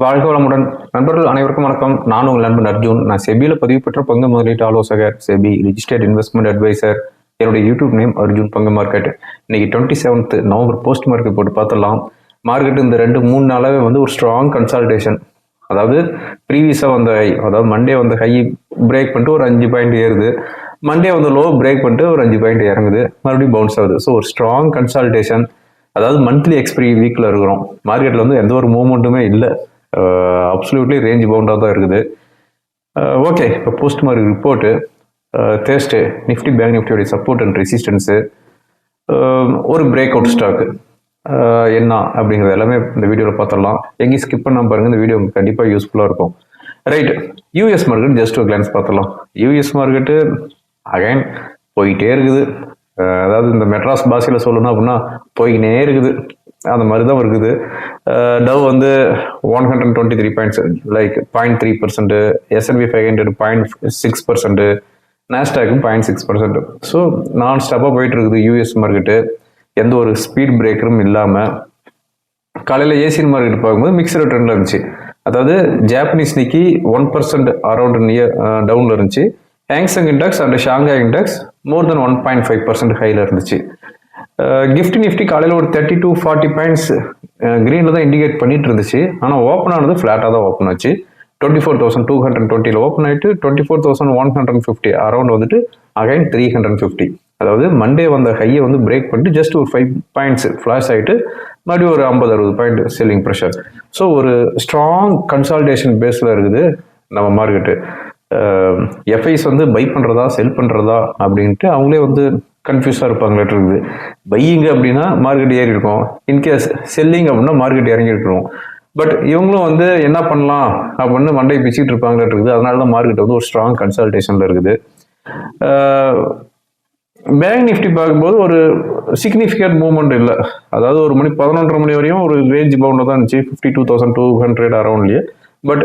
வாழ்க வளமுடன். நண்பர்கள் அனைவருக்கும் வணக்கம். நான் உங்கள் நண்பன் அர்ஜுன். நான் செபியில் பதிவு பெற்ற பங்கு முதலீட்டு ஆலோசகர் செபி ரிஜிஸ்டர்ட் இன்வெஸ்ட்மெண்ட் அட்வைசர் என்னுடைய யூடியூப் நேம் அர்ஜுன் பங்கு மார்க்கெட் இன்னைக்கு twenty seventh November post market போட்டு பார்த்துடலாம். மார்க்கெட் இந்த ரெண்டு மூணு நாளாவே வந்து ஒரு ஸ்ட்ராங் கன்சால்டேஷன் அதாவது ப்ரீவியஸாக வந்த ஹை அதாவது மண்டே வந்த ஹை பிரேக் பண்ணிட்டு ஒரு அஞ்சு பாயிண்ட் ஏறுது. மண்டே வந்து லோ பிரேக் பண்ணிட்டு ஒரு அஞ்சு பாயிண்ட் இறங்குது. மறுபடியும் பவுன்ஸ் ஆகுது. ஸோ ஒரு ஸ்ட்ராங் கன்சால்டேஷன் அதாவது மந்த்லி எக்ஸ்பிரி வீக்கில் இருக்கிறோம். மார்க்கெட்டில் வந்து எந்த ஒரு மூமெண்ட்டுமே இல்லை. அப்சல்யூட்லி ரேஞ்ச் பவுண்டாக தான் இருக்குது. ஓகே இப்போ post market report Thursday Nifty bank நிஃப்டியோடைய support and resistance ஒரு பிரேக் அவுட் ஸ்டாக்கு என்ன அப்படிங்கிறது எல்லாமே இந்த வீடியோவில் பார்த்துடலாம். எங்கேயும் ஸ்கிப் பண்ணாம பாருங்க இந்த வீடியோ கண்டிப்பாக யூஸ்ஃபுல்லாக இருக்கும். ரைட் யூஎஸ் மார்க்கெட் ஜஸ்ட் ஒரு கிளான்ஸ் பார்த்துடலாம். யூஎஸ் மார்க்கெட்டு அகைன் போயிட்டே இருக்குது. அதாவது இந்த மெட்ராஸ் பாஷையில் சொல்லணும் அப்படின்னா போய்கினே இருக்குது. அந்த மாதிரி தான் இருக்குது டவ் வந்து one hundred twenty three points like point three percent S and P five hundred point six percent நேஸ்டாக்கும் point six percent so நான் ஸ்டாப்பாக போயிட்டு இருக்குது யூஎஸ் மார்க்கெட்டு எந்த ஒரு ஸ்பீட் பிரேக்கரும் இல்லாமல் காலையில் ஏசியன் மார்க்கெட் பார்க்கும்போது மிக்சர் ட்ரெண்டில் இருந்துச்சு. அதாவது Japanese Nikkei one percent around near டவுனில் இருந்துச்சு. Hang Seng index and Shanghai index more than one point five percent ஹையில் இருந்துச்சு. கிஃப்ட் நிஃப்டி காலையில் ஒரு தேர்ட்டி டூ ஃபார்ட்டி பாயிண்ட்ஸ் க்ரீனில் தான் இண்டிகேட் பண்ணிட்டு இருந்துச்சு. ஆனால் ஓப்பன் ஆனது ஃப்ளாட்டாக தான் ஓப்பன் ஆச்சு. Twenty four thousand two hundred டுவெண்ட்டியில் ஓப்பன் ஆகிட்டு twenty four thousand one hundred fifty around வந்துட்டு அகைன் த்ரீ ஹண்ட்ரட் ஃபிஃப்டி அதாவது மண்டே வந்த ஹையை வந்து பிரேக் பண்ணிட்டு ஜஸ்ட் ஒரு ஃபைவ் பாயிண்ட்ஸ் ஃப்ளாஷ் ஆகிட்டு மறுபடியும் ஒரு ஐம்பது அறுபது பாயிண்ட் செல்லிங் ப்ரெஷர் ஸோ ஒரு ஸ்ட்ராங் கன்சால்டேஷன் பேஸில் இருக்குது நம்ம மார்க்கெட்டு எஃப்ஐஸ் வந்து பை பண்ணுறதா செல் பண்ணுறதா அப்படின்ட்டு அவங்களே வந்து கன்ஃபியூஸாக இருப்பாங்களாட்டு இருக்குது பையிங் அப்படின்னா மார்க்கெட் ஏறி இருக்கும். இன்கேஸ் செல்லிங் அப்படின்னா மார்க்கெட் இறங்கி இருக்கிறோம் பட் இவங்களும் வந்து என்ன பண்ணலாம் அப்படின்னு மண்டை பிச்சுக்கிட்டு இருப்பாங்களே இருக்குது அதனால தான் மார்க்கெட் வந்து ஒரு ஸ்ட்ராங் கன்சல்டேஷனில் இருக்குது. பேங்க் நிஃப்டி பார்க்கும்போது ஒரு சிக்னிஃபிகண்ட் மூவ்மெண்ட் இல்லை. அதாவது ஒரு மணி பதினொன்றரை மணி வரையும் ஒரு ரேஞ்ச் பவுண்டில் தான் இருந்துச்சு. Fifty two thousand two hundred அரௌண்ட்லேயே but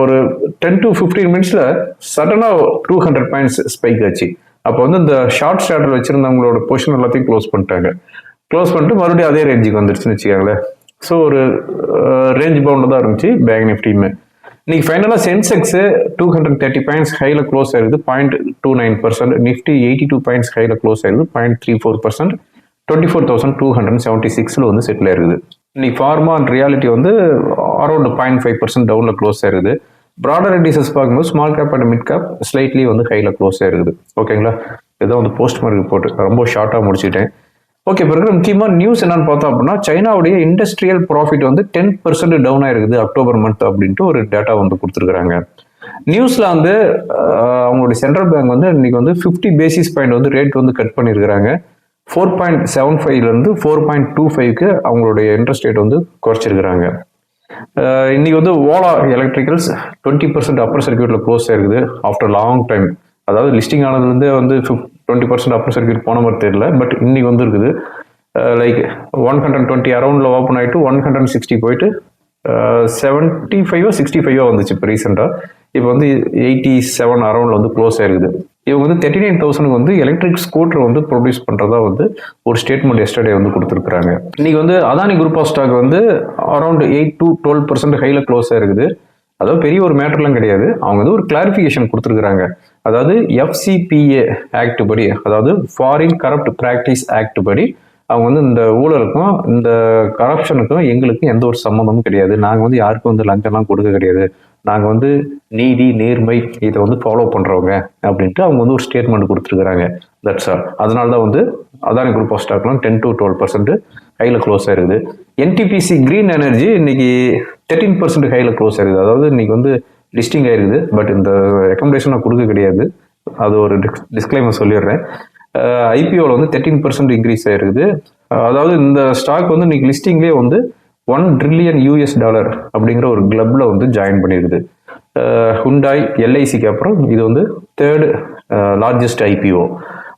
ஒரு டென் டு ஃபிஃப்டீன் மினிட்ஸில் சடனாக டூ ஹண்ட்ரட் பாயிண்ட்ஸ் ஸ்பைக் ஆச்சு. அப்போ வந்து இந்த ஷார்ட் ஸ்டார்டர் வச்சுருந்தவங்களோட பொசிஷன் எல்லாத்தையும் க்ளோஸ் பண்ணிட்டாங்க. க்ளோஸ் பண்ணிட்டு மறுபடியும் அதே ரேஞ்சுக்கு வந்துருச்சுன்னு வச்சுக்கோங்களேன். ஸோ ஒரு ரேஞ்ச் பவுண்டில் தான் இருந்துச்சு பேங்க் நிஃப்டியுமே இன்னைக்கு ஃபைனலாக Sensex two hundred thirty points ஹையில் க்ளோஸ் ஆயிருது point two nine percent Nifty eighty two points ஹையில் க்ளோஸ் ஆயிருது point three four percent twenty four thousand two hundred seventy சிக்ஸில் வந்து செட்டில் ஆயிருது. இன்னைக்கு ஃபார்மா அண்ட் ரியாலிட்டி வந்து அரௌண்ட் பாயிண்ட் ஃபைவ் பர்சன்ட் டவுனில் க்ளோஸ் ஆயிருது. ப்ராடர் இண்டிசஸ் பார்க்கும்போது small cap and mid cap slightly வந்து ஹையில் க்ளோஸ் இருக்குது. ஓகேங்களா இதுதான் வந்து போஸ்ட் மார்க் போட்டு ரொம்ப ஷார்ட்டாக முடிச்சுட்டேன். ஓகே இப்போ இருக்கிற நியூஸ் என்னன்னு பார்த்தோம் அப்படின்னா சைனாவுடைய இண்டஸ்ட்ரியல் ப்ராஃபிட் வந்து டென் பர்சன்ட் டவுன் ஆயிருக்குது அக்டோபர் மந்த் அப்படின்ட்டு ஒரு டேட்டா வந்து கொடுத்துருக்குறாங்க. நியூஸில் வந்து அவங்களுடைய சென்ட்ரல் பேங்க் வந்து இன்னைக்கு வந்து ஃபிஃப்டி பேசிஸ் பாயிண்ட் வந்து ரேட் வந்து கட் பண்ணியிருக்கிறாங்க ஃபோர் பாயிண்ட் செவன் ஃபைவ்லேருந்து ஃபோர் பாயிண்ட் டூ ஃபைவ்க்கு அவங்களுடைய இன்ட்ரெஸ்ட் ரேட் வந்து குறைச்சிருக்கிறாங்க. இன்றைக்கி இன்னைக்கு வந்து Ola electricals twenty percent upper சர்க்கியூட்டில் close ஆயிருக்குது. ஆஃப்டர் லாங் டைம் அதாவது லிஸ்டிங் ஆனதுலேருந்தே வந்து டுவெண்ட்டி பர்சன்ட் அப்பர் சர்க்கியூட் போன மாதிரி தெரியல. பட் இன்னைக்கு வந்து இருக்குது லைக் ஒன் ஹண்ட்ரட் டுவெண்ட்டி அரௌண்டில் ஓப்பன் ஆகிட்டு ஒன் ஹண்ட்ரட் சிக்ஸ்டி போயிட்டு செவன்ட்டி ஃபைவோ சிக்ஸ்டி ஃபைவோ வந்துச்சு இப்போ ரீசெண்டாக இப்போ வந்து எயிட்டி செவன் அரௌண்டில் வந்து க்ளோஸ் ஆயிருக்குது. இவங்க வந்து தேர்ட்டி நைன் தௌசண்ட்க்கு வந்து எலக்ட்ரிக் ஸ்கூட்டர் வந்து ப்ரொடியூஸ் பண்ணுறதா வந்து ஒரு ஸ்டேட்மெண்ட் எஸ்டர்டே வந்து கொடுத்துருக்குறாங்க. இன்றைக்கி வந்து அதானி குரூப் ஆஃப் ஸ்டாக் வந்து around eight to twelve percent ஹையில் க்ளோஸாக இருக்குது. அதாவது பெரிய ஒரு மேட்டர்லாம் கிடையாது. அவங்க வந்து ஒரு கிளாரிஃபிகேஷன் கொடுத்துருக்குறாங்க. அதாவது எஃப்சிபிஏ ஆக்ட் படி அதாவது ஃபாரின் கரப்ட் ப்ராக்டிஸ் ஆக்ட் படி அவங்க வந்து இந்த ஊழலுக்கும் இந்த கரப்ஷனுக்கும் எங்களுக்கும் எந்த ஒரு சம்மந்தமும் கிடையாது. நாங்கள் வந்து யாருக்கும் வந்து லஞ்சம்லாம் கொடுக்க கிடையாது. நாங்கள் வந்து நீதி நேர்மை இதை வந்து ஃபாலோ பண்ணுறவங்க அப்படின்ட்டு அவங்க வந்து ஒரு ஸ்டேட்மெண்ட் கொடுத்துருக்குறாங்க. தட்ஸ் ஆல் அதனால தான் வந்து அதானி குரூப் ஆஃப் ஸ்டாக்லாம் டென் டு டுவெல் பர்சன்ட் ஹையில் க்ளோஸ் ஆயிருக்குது என்டிபிசி க்ரீன் எனர்ஜி இன்னைக்கு தேர்ட்டீன் பர்சன்ட் ஹையில் க்ளோஸ் ஆயிருக்குது அதாவது இன்னைக்கு வந்து லிஸ்டிங் ஆயிருக்குது பட் இந்த ரெக்கமெண்டேஷன் நான் கொடுக்க கிடையாது. அது ஒரு டிஸ்க்ளைமர் சொல்லிடுறேன். ஐபிஓவில் வந்து தேர்ட்டீன் பர்சன்ட் இன்க்ரீஸ் ஆயிருக்குது. அதாவது இந்த ஸ்டாக் வந்து இன்னைக்கு லிஸ்டிங்லேயே வந்து ஒன் ட்ரில்லியன் யூஎஸ் டாலர் அப்படிங்கிற ஒரு கிளப்ல வந்து ஜாயின் பண்ணிடுது ஹுண்டாய் எல்ஐசிக்கு அப்புறம் இது வந்து தேர்டு லார்ஜஸ்ட் ஐபிஓ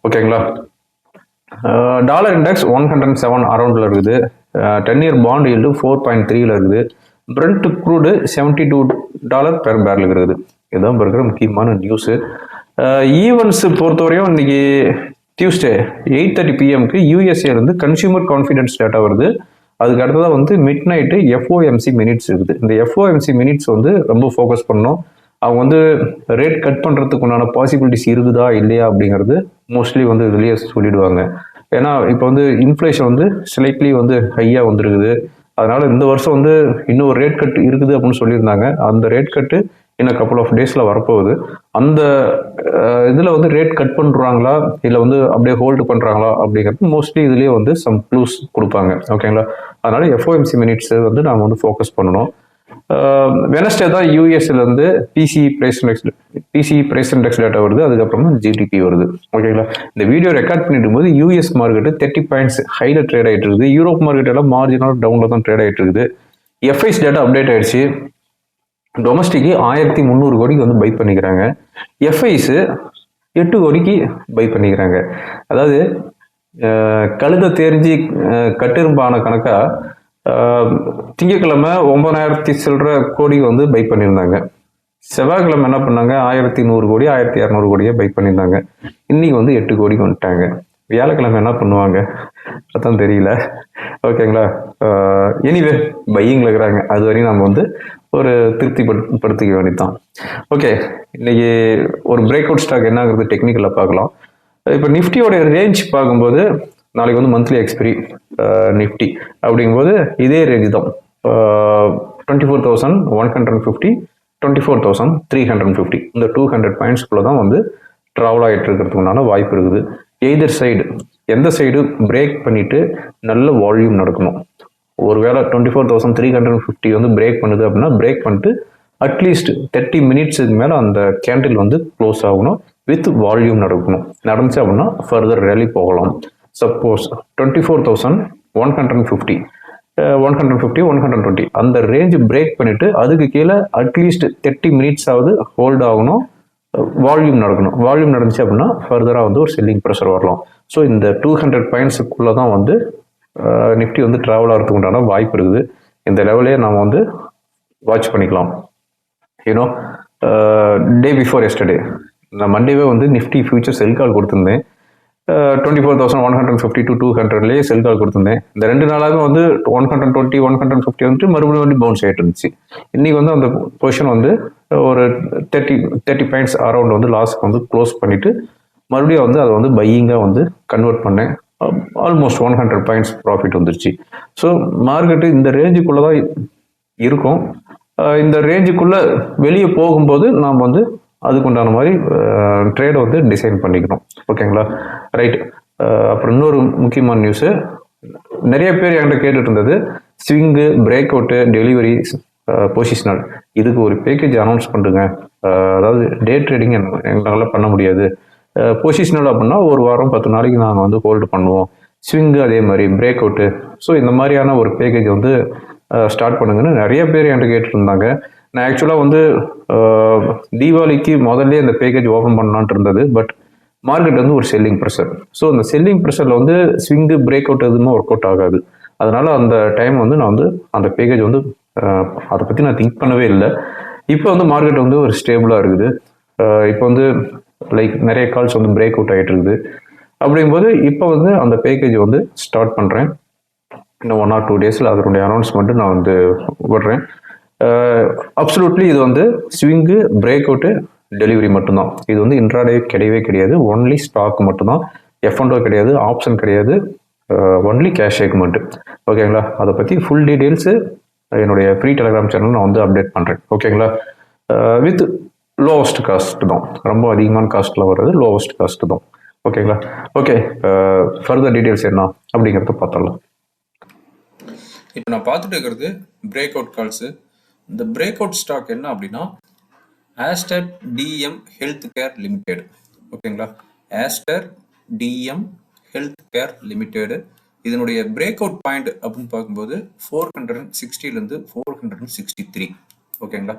ஓகேங்களா dollar index one hundred seven அரௌண்டில் இருக்குது. Ten year bond yield four point த்ரீல இருக்குது. Brent crude seventy two dollar per barrel இருக்குது. இதுதான் இப்போ இருக்கிற முக்கியமான நியூஸு ஈவெண்ட்ஸ் பொறுத்தவரையும் இன்னைக்கு டியூஸ்டே எயிட் தேர்ட்டி பிஎம்க்கு யூஎஸ்ஏ இருந்து கன்சியூமர் கான்ஃபிடென்ஸ் டேட்டா வருது. அதுக்கு அடுத்ததாக வந்து மிட் நைட்டு எஃப்ஓஎம்சி மினிட்ஸ் இருக்குது. இந்த எஃப்ஓஎம்சி மினிட்ஸ் வந்து ரொம்ப ஃபோக்கஸ் பண்ணணும். அவங்க வந்து ரேட் கட் பண்ணுறதுக்கு உண்டான பாசிபிலிட்டிஸ் இருக்குதா இல்லையா அப்படிங்கிறது மோஸ்ட்லி வந்து இதுலேயே சொல்லிடுவாங்க. ஏன்னா இப்போ வந்து இன்ஃப்ளேஷன் வந்து ஸ்லைட்லி வந்து ஹையாக வந்துருக்குது. அதனால் இந்த வருஷம் வந்து இன்னும் ரேட் கட் இருக்குது அப்படின்னு சொல்லியிருந்தாங்க. அந்த ரேட் கட்டு இன்னும் கப்புள் ஆஃப் டேஸில் வரப்போகுது. அந்த இதில் வந்து ரேட் கட் பண்ணுறாங்களா இல்லை வந்து அப்படியே ஹோல்டு பண்ணுறாங்களா அப்படிங்கிறது மோஸ்ட்லி இதுலேயே வந்து சம் க்ளூஸ் கொடுப்பாங்க. ஓகேங்களா அதனால் எஃப்ஓஎம்சி மினிட்ஸ் வந்து நாம் வந்து ஃபோக்கஸ் பண்ணணும். வெனஸ்டே தான் யூஎஸ்லேருந்து PC price index PC price index data வருது. அதுக்கப்புறமா ஜிடிபி வருது. ஓகேங்களா இந்த வீடியோ ரெக்கார்ட் பண்ணிட்டு போது யூஎஸ் மார்க்கெட்டு தேர்ட்டி பாயிண்ட்ஸ் ஹையில் ட்ரேட் ஆகிட்டு இருக்குது. யூரோப் மார்க்கெட் எல்லாம் மார்ஜினல் டவுனில் தான் ட்ரேட் ஆகிட்டு இருக்குது. எஃப்ஐஸ் டேட்டா அப்டேட் ஆயிடுச்சு. டொமஸ்டிக்கு ஆயிரத்தி முந்நூறு கோடிக்கு வந்து பை பண்ணிக்கிறாங்க. எஃப்ஐஸு எட்டு கோடிக்கு பை பண்ணிக்கிறாங்க. அதாவது கழுதை தெரிஞ்சு கட்டிரும்பான கணக்கா அஹ், திங்கட்கிழமை ஒன்பதாயிரத்தி சில்லற கோடி வந்து பை பண்ணியிருந்தாங்க. செவ்வாய்க்கிழமை என்ன பண்ணாங்க? ஆயிரத்தி நூறு கோடி ஆயிரத்தி இரநூறு கோடியை பை பண்ணியிருந்தாங்க. இன்னைக்கு வந்து எட்டு கோடிக்கு வந்துட்டாங்க. வியாழக்கிழமை என்ன பண்ணுவாங்க? அதான் தெரியல. ஓகேங்களா? எனிவே பையிங்கில் இருக்கிறாங்க. அது வரையும் நம்ம வந்து ஒரு திருப்தி படுத்திக்க வேண்டியதான் ஓகே இன்னைக்கு ஒரு பிரேக் அவுட் ஸ்டாக் என்னங்கிறது டெக்னிக்கலாக பார்க்கலாம். இப்போ நிஃப்டியோட ரேஞ்ச் பார்க்கும்போது நாளைக்கு வந்து மந்த்லி எக்ஸ்பிரி நிஃப்டி அப்படிங்கும்போது இதே ரேஞ்ச் தான். Twenty four thousand one hundred fifty twenty four thousand three hundred fifty இந்த டூ ஹண்ட்ரட் பாயிண்ட்ஸ்குள்ளே தான் வந்து ட்ராவல் ஆகிட்டு இருக்கிறதுக்குண்டான வாய்ப்பு இருக்குது. எய்தர் சைடு எந்த சைடு பிரேக் பண்ணிவிட்டு நல்ல வால்யூம் நடக்கணும். ஒருவேளை twenty four thousand three hundred fifty வந்து பிரேக் பண்ணுது அப்படின்னா பிரேக் பண்ணிட்டு அட்லீஸ்ட் தேர்ட்டி மினிட்ஸுக்கு மேலே அந்த கேண்டில் வந்து க்ளோஸ் ஆகணும். வித் வால்யூம் நடக்கணும். நடந்துச்சு அப்படின்னா ஃபர்தர் ரேலி போகலாம். Suppose twenty four thousand one hundred fifty one hundred fifty one hundred twenty அந்த ரேஞ்ச் பிரேக் பண்ணிவிட்டு அதுக்கு கீழே அட்லீஸ்ட் தேர்ட்டி மினிட்ஸ் ஆகுது ஹோல்ட் ஆகணும். வால்யூம் நடக்கணும். வால்யூம் நடந்துச்சு அப்படின்னா ஃபர்தராக வந்து ஒரு செல்லிங் ப்ரெஷர் வரலாம். ஸோ இந்த டூ ஹண்ட்ரட் பாயிண்ட்ஸுக்குள்ளே தான் வந்து நிஃப்டி வந்து ட்ராவல் ஆகிறதுக்கு உண்டான வாய்ப்பு இருக்குது. இந்த லெவலே நாம் வந்து வாட்ச் பண்ணிக்கலாம். யூனோ டே பிஃபோர் எஸ்டர்டே நான் மண்டேவே வந்து நிஃப்டி ஃபியூச்சர் செல் கால் கொடுத்துருந்தேன். Twenty four thousand one hundred fifty to two ஹண்ட்ரட்லேயே sell call கொடுத்துருந்தேன். இந்த ரெண்டு நாளாகவே வந்து one hundred twenty one hundred fifty வந்துட்டு மறுபடியும் வந்து பவுன்ஸ் ஆகிட்டு இருந்துச்சு. இன்றைக்கி வந்து அந்த பொசிஷன் வந்து ஒரு தேர்ட்டி தேர்ட்டி பாயிண்ட்ஸ் அரௌண்ட் வந்து லாஸ்க்கு வந்து க்ளோஸ் பண்ணிவிட்டு மறுபடியும் வந்து அதை வந்து பையிங்காக வந்து கன்வெர்ட் பண்ணேன். Almost one hundred points profit வந்துருச்சு. ஸோ மார்க்கெட்டு இந்த ரேஞ்சுக்குள்ளே தான் இருக்கும் இந்த ரேஞ்சுக்குள்ளே வெளியே போகும்போது நாம் வந்து அதுக்குண்டான மாதிரி ட்ரேடை வந்து டிசைன் பண்ணிக்கணும். ஓகேங்களா ரைட் அப்புறம் இன்னொரு முக்கியமான நியூஸு நிறைய பேர் என்கிட்ட கேட்டுட்டு இருந்தது swing break out delivery positional இதுக்கு ஒரு பேக்கேஜ் அனௌன்ஸ் பண்ணுங்க அதாவது டே ட்ரேடிங் எங்களால் பண்ண முடியாது. பொசிஷனல் அப்படின்னா ஒரு வாரம் பத்து நாளைக்கு நாங்கள் வந்து ஹோல்டு பண்ணுவோம். ஸ்விங்கு அதே மாதிரி பிரேக் அவுட்டு ஸோ இந்த மாதிரியான ஒரு பேக்கேஜ் வந்து ஸ்டார்ட் பண்ணுங்கன்னு நிறைய பேர் என்கிட்ட கேட்டுருந்தாங்க நான் ஆக்சுவலாக வந்து தீபாவளிக்கு முதல்ல இந்த பேக்கேஜ் ஓப்பன் பண்ணலான்ட்டு இருந்தது. பட் மார்க்கெட் வந்து ஒரு செல்லிங் ப்ரெஷர் ஸோ அந்த செல்லிங் ப்ரெஷரில் வந்து ஸ்விங்கு பிரேக் அவுட் எதுவுமே ஒர்க் அவுட் ஆகாது. அதனால் அந்த டைம் வந்து நான் வந்து அந்த பேக்கேஜ் வந்து அதை பற்றி நான் திங்க் பண்ணவே இல்லை. இப்போ வந்து மார்க்கெட் வந்து ஒரு ஸ்டேபிளாக இருக்குது. இப்போ வந்து லைக் நிறைய கால்ஸ் வந்து பிரேக் அவுட் ஆகிட்டு இருக்குது. அப்படிங்கும்போது இப்போ வந்து அந்த பேக்கேஜ் வந்து ஸ்டார்ட் பண்ணுறேன் இன்னும் ஒன் ஆர் டூ டேஸில் அதனுடைய அனௌன்ஸ்மெண்ட்டு நான் வந்து விடுறேன். அப்சலூட்லி இது வந்து ஸ்விங்கு பிரேக் அவுட்டு டெலிவரி மட்டும்தான். இது வந்து இன்ட்ராடே கிடையவே கிடையாது. ஒன்லி ஸ்டாக் மட்டும்தான். எஃப் கிடையாது ஆப்ஷன் கிடையாது. ஒன்லி கேஷ் எக்மெண்ட்டு ஓகேங்களா அதை பற்றி ஃபுல் டீட்டெயில்ஸு என்னுடைய ஃப்ரீ டெலிகிராம் சேனல் நான் வந்து அப்டேட் பண்ணுறேன் ஓகேங்களா வித் லோவஸ்ட் காஸ்ட் தான். ரொம்ப அதிகமான காஸ்ட்டில் வர்றது லோவஸ்ட் காஸ்ட் தான். ஓகேங்களா ஓகே ஃபர்தர் டீட்டெயில்ஸ் என்ன அப்படிங்கிறத பார்த்துடலாம். இப்போ நான் பார்த்துட்டு இருக்கிறது பிரேக் அவுட் கால்ஸு இந்த பிரேக் அவுட் ஸ்டாக் என்ன அப்படின்னா Aster DM health care limited ஓகேங்களா? Aster DM health care limited இதனுடைய பிரேக் அவுட் பாயிண்ட் அப்படின்னு பார்க்கும்போது four hundred and சிக்ஸ்டிலேருந்து four hundred and sixty three ஓகேங்களா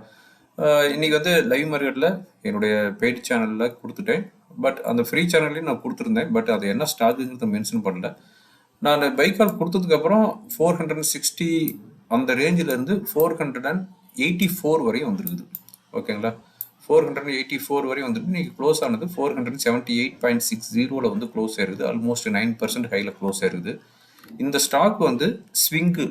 இன்னைக்கு வந்து லைவ் மார்க்கெட்டில் என்னுடைய பெய்ட் சேனலில் கொடுத்துட்டேன். பட் அந்த ஃப்ரீ சேனல்லையும் நான் கொடுத்துருந்தேன். பட் அது என்ன ஸ்டாக்குங்கிறத மென்ஷன் பண்ணல. நான் பைக்கால் கொடுத்ததுக்கப்புறம் ஃபோர் ஹண்ட்ரட் அண்ட் சிக்ஸ்டி அந்த ரேஞ்சிலேருந்து four hundred and eighty four வரையும் வந்துருக்குது. ஓகேங்களா ஃபோர் ஹண்ட்ரட் எயிட்டி ஃபோர் வரையும் வந்துருக்கு இன்னைக்கு க்ளோஸ் ஆனது four hundred seventy eight point six ஜீரோவில் வந்து க்ளோஸ் ஆயிருக்குது ஆல்மோஸ்ட் நைன் பர்சன்ட் ஹையில் க்ளோஸ் ஆயிருக்குது இந்த ஸ்டாக் வந்து ஸ்விங்கு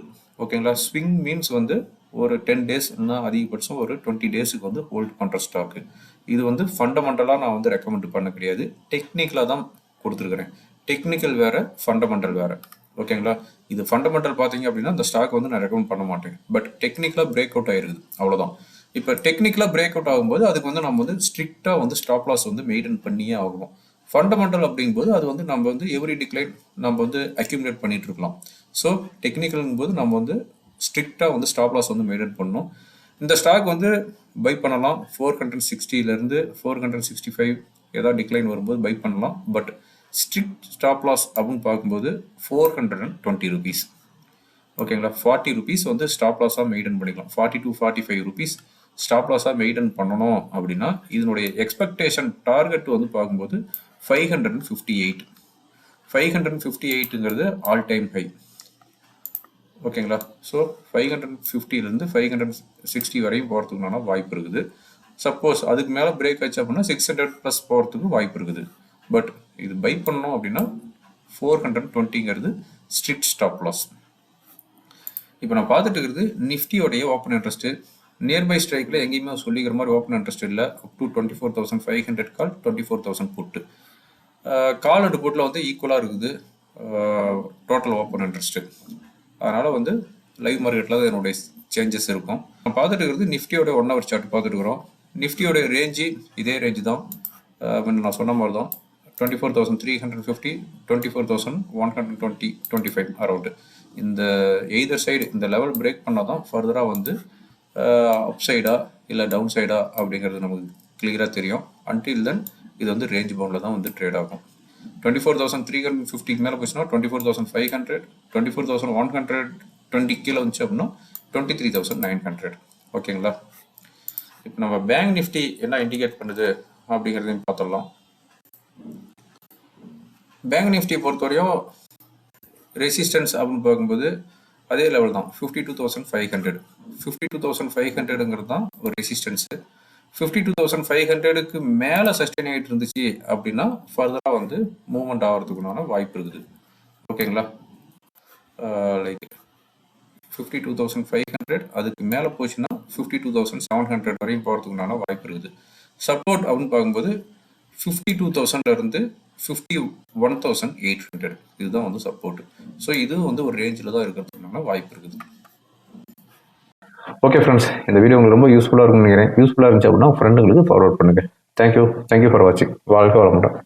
ஓகேங்களா ஸ்விங் மீன்ஸ் வந்து ஒரு டென் டேஸ் இல்லைனா அதிகபட்சம் ஒரு டுவெண்ட்டி டேஸுக்கு வந்து ஹோல்ட் பண்ணுற ஸ்டாக்கு இது வந்து ஃபண்டமெண்டலாக நான் வந்து ரெக்கமெண்ட் பண்ண கிடையாது. டெக்னிக்கலாக தான் கொடுத்துருக்குறேன். டெக்னிக்கல் வேறு ஃபண்டமெண்டல் வேறு. ஓகேங்களா? இது ஃபண்டமெண்டல் பார்த்தீங்க அப்படின்னா இந்த ஸ்டாக் வந்து நான் ரெக்கமெண்ட் பண்ண மாட்டேன். பட் டெக்னிக்கலாக பிரேக் அவுட் ஆயிருக்குது அவ்வளோதான் இப்போ டெக்னிக்கலாக பிரேக் அவுட் ஆகும்போது அதுக்கு வந்து நம்ம வந்து ஸ்ட்ரிக்டாக வந்து ஸ்டாப் லாஸ் வந்து மெயின்டைன் பண்ணியே ஆகணும். ஃபண்டமெண்டல் அப்படிங்கும்போது அது வந்து நம்ம வந்து எவ்ரி டிக்ளைன் நம்ம வந்து அக்யூமுலேட் பண்ணிட்டு இருக்கலாம். ஸோ டெக்னிக்கலுங்கும்போது நம்ம வந்து ஸ்ட்ரிக்டாக வந்து ஸ்டாப் லாஸ் வந்து மெயின்டைன் பண்ணணும். இந்த ஸ்டாக் வந்து பை பண்ணலாம். ஃபோர் ஹண்ட்ரட் சிக்ஸ்டிலேருந்து ஃபோர் ஹண்ட்ரட் சிக்ஸ்டி ஃபைவ் ஏதாவது டிக்ளைன் வரும்போது பை பண்ணலாம். பட் ஸ்ட்ரிக்ட் ஸ்டாப் லாஸ் அப்படின்னு பார்க்கும்போது four hundred and twenty rupees ஓகேங்களா? ஃபார்ட்டி ருபீஸ் வந்து ஸ்டாப் லாஸாக மெயின்டைன் பண்ணிக்கலாம். Forty to forty five rupees stop லாஸாக maintain பண்ணணும் அப்படின்னா இதனுடைய எக்ஸ்பெக்டேஷன் டார்கெட் வந்து பார்க்கும்போது five hundred and fifty eight five hundred and fifty எயிட்டுங்கிறது all time high ஓகேங்களா ஸோ ஃபைவ் ஹண்ட்ரட் ஃபிஃப்டிலேருந்து ஃபைவ் ஹண்ட்ரட் சிக்ஸ்டி வரையும் போகிறதுக்குனால வாய்ப்பு இருக்குது. சப்போஸ் அதுக்கு மேலே பிரேக் ஆச்சு அப்படின்னா சிக்ஸ் ஹண்ட்ரட் ப்ளஸ் போகிறதுக்கு வாய்ப்பு இருக்குது. பட் இது பை பண்ணோம் அப்படின்னா ஃபோர் ஹண்ட்ரட் டுவெண்ட்டிங்கிறது ஸ்ட்ரிக்ட் ஸ்டாப் லாஸ் இப்போ நான் பார்த்துட்டு இருக்கிறது நிஃப்டியோடைய ஓப்பன் இன்ட்ரெஸ்ட்டு நியர்பை ஸ்ட்ரைக்கில் எங்கேயுமே சொல்லிக்கிற மாதிரி ஓப்பன் இன்ட்ரெஸ்ட் இல்லை. Up to twenty four thousand five hundred call twenty four thousand put call and புட்டில் வந்து ஈக்குவலாக இருக்குது. டோட்டல் ஓப்பன் இன்ட்ரெஸ்ட்டு அதனால் வந்து லைவ் மார்க்கெட்டில் என்னுடைய சேஞ்சஸ் இருக்கும். நான் பார்த்துட்டு இருக்கிறது நிஃப்டியோட ஒன் ஹவர் சார்ட் பார்த்துட்டு இருக்கிறோம். நிஃப்டியோட ரேஞ்சு இதே ரேஞ்சு தான். நான் சொன்ன மாதிரி தான் twenty four thousand three hundred fifty twenty four thousand one hundred twenty twenty five around இந்த எய்தர் சைடு இந்த லெவல் பிரேக் பண்ணால் தான் ஃபர்தராக வந்து அப் சைடா இல்லை டவுன் சைடா அப்படிங்கிறது நமக்கு கிளியராக தெரியும். அன்டில் தென் இது வந்து ரேஞ்ச் பவுண்டில் தான் வந்து ட்ரேட் ஆகும். Twenty four thousand three hundred ஃபிஃப்டிக்கு மேலே போச்சுன்னா twenty four thousand five hundred twenty four thousand one hundred twenty கீழே வந்துச்சு அப்படின்னா twenty three thousand nine hundred ஓகேங்களா? இப்போ நம்ம பேங்க் நிஃப்டி என்ன இண்டிகேட் பண்ணுது அப்படிங்கிறதையும் பார்த்துடலாம். பேங்க் நிஃப்டியை பொறுத்தவரையும் ரெசிஸ்டன்ஸ் அப்படின்னு பார்க்கும்போது அதே லெவல் தான். Fifty two thousand five hundred fifty two thousand five ஹண்ட்ரடுங்கிறது தான் ஒரு resistance fifty two thousand five ஹண்ட்ரடுக்கு மேலே சஸ்டெயின் ஆகிட்டு இருந்துச்சு அப்படின்னா ஃபர்தராக வந்து மூவ்மெண்ட் ஆகிறதுக்குனான வாய்ப்பு இருக்குது. ஓகேங்களா like fifty two thousand five hundred அதுக்கு மேலே போச்சுன்னா fifty two thousand seven hundred வரையும் போகிறதுக்குனால வாய்ப்பு இருக்குது. சப்போர்ட் அப்படின்னு பார்க்கும்போது ஃபிஃப்டி டூ தௌசண்ட்லேருந்து fifty one thousand eight hundred இதுதான் வந்து சப்போர்ட் ஸோ இது வந்து ஒரு ரேஞ்சில் தான் இருக்கிறதுனால வாய்ப்பு இருக்குது. ஓகே ஃப்ரெண்ட்ஸ் இந்த வீடியோ உங்களுக்கு ரொம்ப யூஸ்ஃபுல்லாக இருக்கும்னு நினைக்கிறேன். யூஸ்ஃபுல்லாக இருந்துச்சு அப்படின்னா ஃப்ரெண்டுங்களுக்கு ஃபார்வர்ட் பண்ணுங்கள் thank you thank you for வாட்சிங் வாழ்க்கை வளமுடன்.